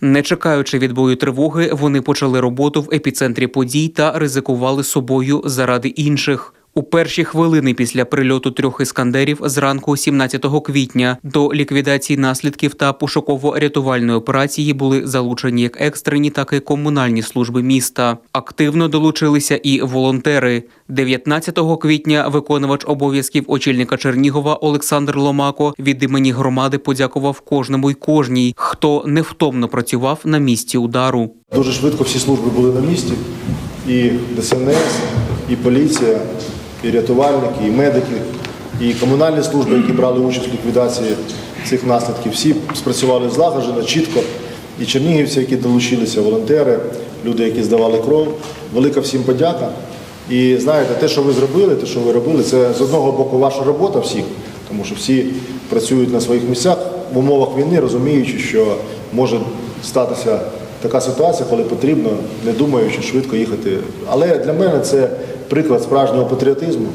Не чекаючи відбою тривоги, вони почали роботу в епіцентрі подій та ризикували собою заради інших. У перші хвилини після прильоту трьох іскандерів зранку 17 квітня до ліквідації наслідків та пошуково-рятувальної операції були залучені як екстрені, так і комунальні служби міста. Активно долучилися і волонтери. 19 квітня виконувач обов'язків очільника Чернігова Олександр Ломако від імені громади подякував кожному й кожній, хто невтомно працював на місці удару. Дуже швидко всі служби були на місці. І ДСНС, і поліція, і рятувальники, і медики, і комунальні служби, які брали участь в ліквідації цих наслідків. Всі спрацювали злагоджено, чітко. І чернігівці, які долучилися, волонтери, люди, які здавали кров. Велика всім подяка. І знаєте, те, що ви зробили, те, що ви робили, це з одного боку ваша робота всіх, тому що всі працюють на своїх місцях в умовах війни, розуміючи, що може статися така ситуація, коли потрібно, не думаючи, швидко їхати. Але для мене це приклад справжнього патріотизму,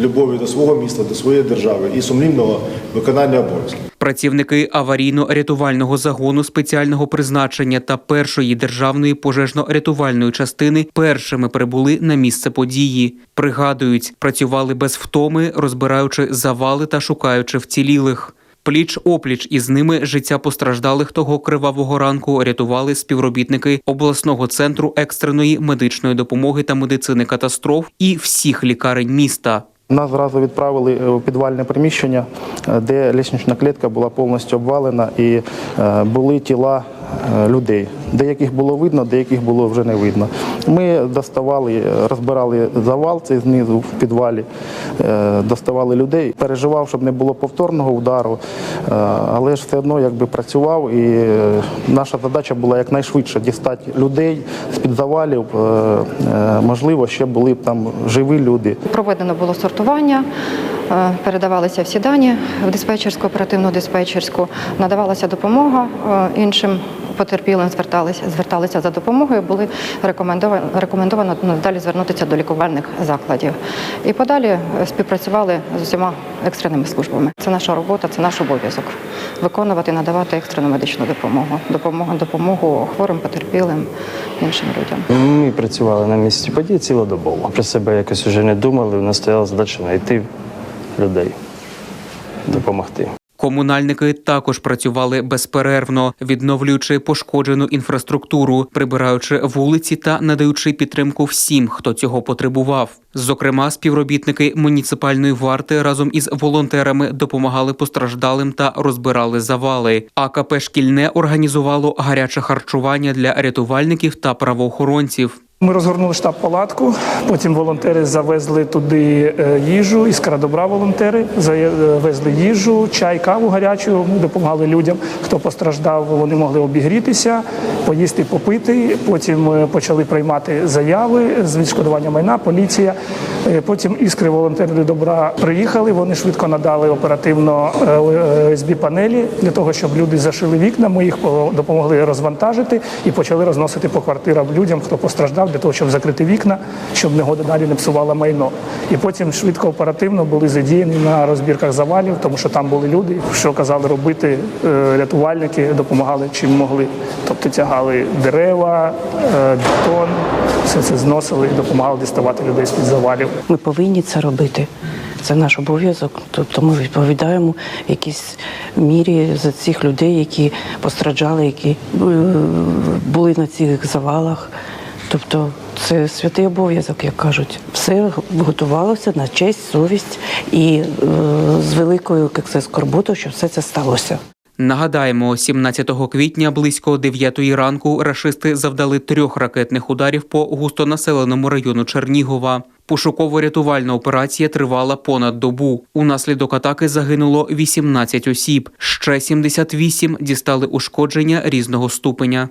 любові до свого міста, до своєї держави і сумлінного виконання обов'язків. Працівники аварійно-рятувального загону спеціального призначення та першої державної пожежно-рятувальної частини першими прибули на місце події. Пригадують, працювали без втоми, розбираючи завали та шукаючи вцілілих. Пліч опліч із ними життя постраждалих того кривавого ранку рятували співробітники обласного центру екстреної медичної допомоги та медицини катастроф і всіх лікарень міста. Нас зразу відправили е, у підвальне приміщення, е, де ліснична клітка була повністю обвалена і е, були тіла людей. Деяких було видно, деяких було вже не видно. Ми доставали, е, розбирали завал цей знизу в підвалі, е, доставали людей. Переживав, щоб не було повторного удару, е, але ж все одно якби працював. І е, наша задача була якнайшвидше дістати людей з-під завалів. Е, е, Можливо, ще були б там живі люди. Проведено було сортування, е, передавалися всі дані в диспетчерську, оперативну диспетчерську, надавалася допомога е, іншим потерпілим, зверталися, зверталися за допомогою, були рекомендовано, рекомендовано надалі звернутися до лікувальних закладів. І подалі е, співпрацювали з усіма екстреними службами. Це наша робота, це наш обов'язок виконувати, надавати екстрену медичну допомогу, допомогу, допомогу хворим, потерпілим, іншим людям. Ми працювали на місці події цілодобово. Про себе якось уже не думали. У нас стояла задача знайти людей, допомогти. Комунальники також працювали безперервно, відновлюючи пошкоджену інфраструктуру, прибираючи вулиці та надаючи підтримку всім, хто цього потребував. Зокрема, співробітники муніципальної варти разом із волонтерами допомагали постраждалим та розбирали завали. АКП шкільне організувало гаряче харчування для рятувальників та правоохоронців. Ми розгорнули штаб-палатку, потім волонтери завезли туди е, їжу, із Карадобра волонтери завезли їжу, чай, каву гарячу. Допомагали людям, хто постраждав, вони могли обігрітися, поїсти, попити. Потім е, почали приймати заяви з відшкодування майна, поліція. Е, Потім іскри волонтери добра приїхали. Вони швидко надали оперативно СБ панелі для того, щоб люди зашили вікна. Ми їх допомогли розвантажити і почали розносити по квартирам людям, хто постраждав, для того, щоб закрити вікна, щоб негода далі не псувала майно. І потім швидко оперативно були задіяні на розбірках завалів, тому що там були люди, що казали робити е, рятувальники, допомагали чим могли. Тобто тягали дерева, е, бетон, все це зносили і допомагали діставати людей з під завалів. Ми повинні це робити. Це наш обов'язок. Тобто ми відповідаємо в якійсь мірі за цих людей, які постраждали, які е, були на цих завалах. Тобто це святий обов'язок, як кажуть. Все готувалося на честь, совість і е, з великою це, скорботою, що все це сталося. Нагадаємо, 17 квітня близько 9 ранку рашисти завдали трьох ракетних ударів по густонаселеному району Чернігова. Пошуково-рятувальна операція тривала понад добу. Унаслідок атаки загинуло 18 осіб. Ще 78 дістали ушкодження різного ступеня.